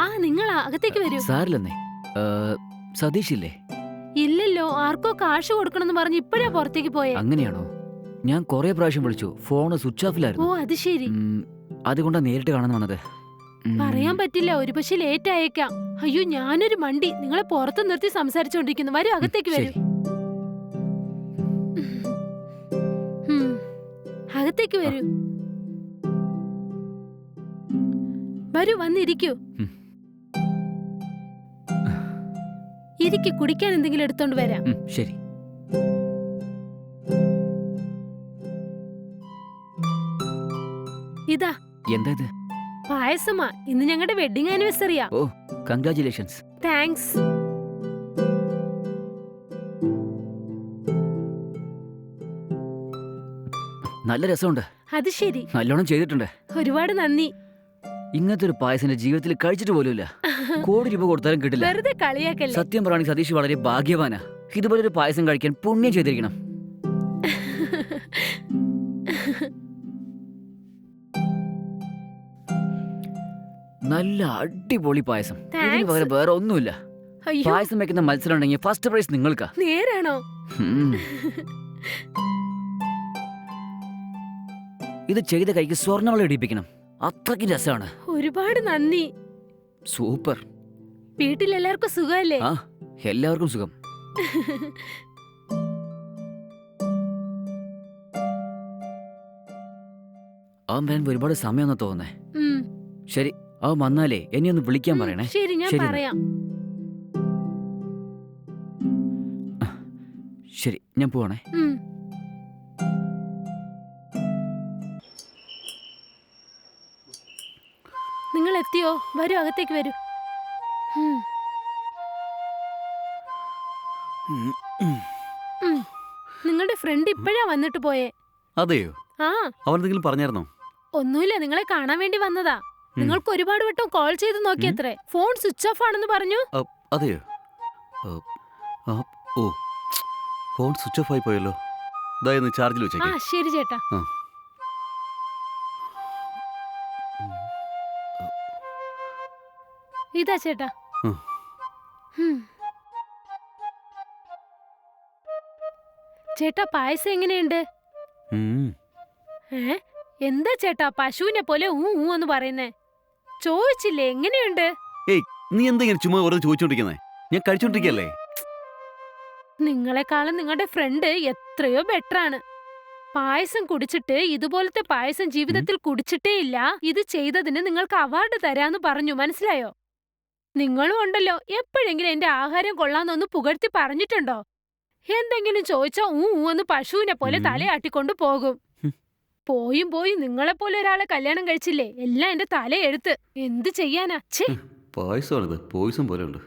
ആ നിങ്ങൾ അകത്തേക്ക് വരൂ. സാറില്ലെന്നേ. സതീഷ് ഇല്ലേ ഇല്ലല്ലോ ആർക്കോ കാശ് കൊടുക്കണമെന്ന് പറഞ്ഞ് ഇപ്പഴാ പുറത്തേക്ക് പോയേ. അങ്ങനെയാണോ? ഞാൻ കൊറേ പ്രാവശ്യം വിളിച്ചു. ഫോണ് സ്വിച്ച് ഓ ഓഫിലായിരുന്നു അത് ശരി. ഉം, അതുകൊണ്ടാ നേരിട്ട് കാണാൻ വന്നത് ഉം, പറയാൻ പറ്റില്ല ഒരു പക്ഷെ ലേറ്റ് ആയേക്കാം അയ്യോ ഞാനൊരു മണ്ടി. നിങ്ങളെ പുറത്ത് നിർത്തി സംസാരിച്ചോണ്ടിരിക്കുന്നു. വരും അകത്തേക്ക് വരൂ. ശരി. ഉം. അകത്തേക്ക് വരൂ. വരൂ വന്നിരിക്കൂ. ഇരിക്കു കുടിക്കാൻ എന്തെങ്കിലും എടുത്തോണ്ട് വരാം. ശരി. ഇതാ. എന്താ ഇത്? പായസമാ. ഇന്ന് ഞങ്ങളുടെ വെഡിങ് ആനിവേഴ്സറിയാ. ഓ കൺഗ്രാചുലേഷൻസ്. താങ്ക്സ്. നല്ല രസമുണ്ട്. അത് ശരി. നല്ലോണം ചെയ്തിട്ടുണ്ട്. ഒരുപാട് നന്ദി. ഇങ്ങനത്തെ ഒരു പായസം എന്റെ ജീവിതത്തിൽ കഴിച്ചിട്ട് പോലുമില്ല. കോടി രൂപ കൊടുത്താലും കിട്ടില്ല. വെറുതെ കളിയാക്കല്ലേ? സത്യം പറയുകയാണെങ്കിൽ സതീഷ് വളരെ ഭാഗ്യവാനാ. ഇതുപോലെ ഒരു പായസം കഴിക്കാൻ പുണ്യം ചെയ്തിരിക്കണം. നല്ല അടിപൊളി പായസം. ഇതിന് പകരം വേറെ ഒന്നുമില്ല. അയ്യോ. പായസം വെക്കുന്ന മത്സരം ഉണ്ടെങ്കിൽ ഫസ്റ്റ് പ്രൈസ് നിങ്ങൾക്കാ. നേരാണോ? ഉം. ഇത് ചെയ്ത കൈക്ക് സ്വർണവള ഇടിപ്പിക്കണം. അത്രയ്ക്ക് രസമാണ്. ഒരുപാട് നന്ദി. സൂപ്പർ. വീട്ടിൽ എല്ലാവർക്കും സുഖമല്ലേ? ആ എല്ലാവർക്കും സുഖം. അവൻ വരാൻ ഒരുപാട് സമയമെന്ന് തോന്നുന്നേ. ഉം, ശരി അവൻ വന്നാലേ. എന്നെ ഒന്ന് വിളിക്കാൻ പറയണേ. ശരി ഞാൻ ശരി എന്നാ. പറയാം. ശരി ഞാൻ പോവാണേ. ഉം. നിങ്ങൾ എത്തിയോ വരൂ അകത്തേക്ക് വരൂ. നിങ്ങളുടെ ഫ്രണ്ട് ഇപ്പോഴാ വന്നിട്ട് പോയേ? അതെയോ? ആ. അവനെന്തെങ്കിലും പറഞ്ഞായിരുന്നോ? ഒന്നുമില്ല നിങ്ങളെ കാണാൻ വേണ്ടി വന്നതാ. നിങ്ങൾക്ക് ഒരുപാട് വട്ടം കോൾ ചെയ്ത് നോക്കിയത്രേ ഫോൺ സ്വിച്ച് ഓഫ് ആണെന്ന് പറഞ്ഞു. അതെയോ? ഓ. ഫോൺ സ്വിച്ച് ഓഫ് ആയി പോയല്ലോ. ദയന്ന് ചാർജിൽ ആ ശരി ചേട്ടാ. ഇതാ ചേട്ടാ. ചേട്ടാ പായസം എങ്ങനെയുണ്ട്. ഏ? എന്താ ചേട്ടാ പശുവിനെ പോലെ ഊ ഊ എന്ന് പറയുന്നേ? ചോദിച്ചില്ലേ എങ്ങനെയുണ്ട്? നീ എന്തെങ്കിലും ചുമ്മാ വെറുതെ ചോദിച്ചോണ്ടിരിക്കുന്നേ? ഞാൻ കഴിച്ചോണ്ടിരിക്കല്ലേ? നിങ്ങളെക്കാളും നിങ്ങളുടെ ഫ്രണ്ട് എത്രയോ ബെറ്റർ ആണ്. പായസം കുടിച്ചിട്ട് ഇതുപോലത്തെ പായസം ജീവിതത്തിൽ കുടിച്ചിട്ടേ ഇല്ല. ഇത് ചെയ്തതിന് നിങ്ങൾക്ക് അവാർഡ് തരാന്ന് പറഞ്ഞു മനസ്സിലായോ? നിങ്ങളും ഉണ്ടല്ലോ. എപ്പോഴെങ്കിലും എന്റെ ആഹാരം കൊള്ളാന്നൊന്ന് പുകഴ്ത്തി പറഞ്ഞിട്ടുണ്ടോ? എന്തെങ്കിലും ചോദിച്ചാ ഊ ഊ എന്ന് പശുവിനെ പോലെ. തലയാട്ടിക്കൊണ്ട് പോകും. പോയും പോയും നിങ്ങളെ നിങ്ങളെപ്പോലെ ഒരാളെ കല്യാണം കഴിച്ചില്ലേ? എല്ലാം എന്റെ തലയെഴുത്ത് എന്ത് ചെയ്യാനാ? ഛേ. പായസമാണിത്. പോയിസം പോലെ ഉണ്ട്.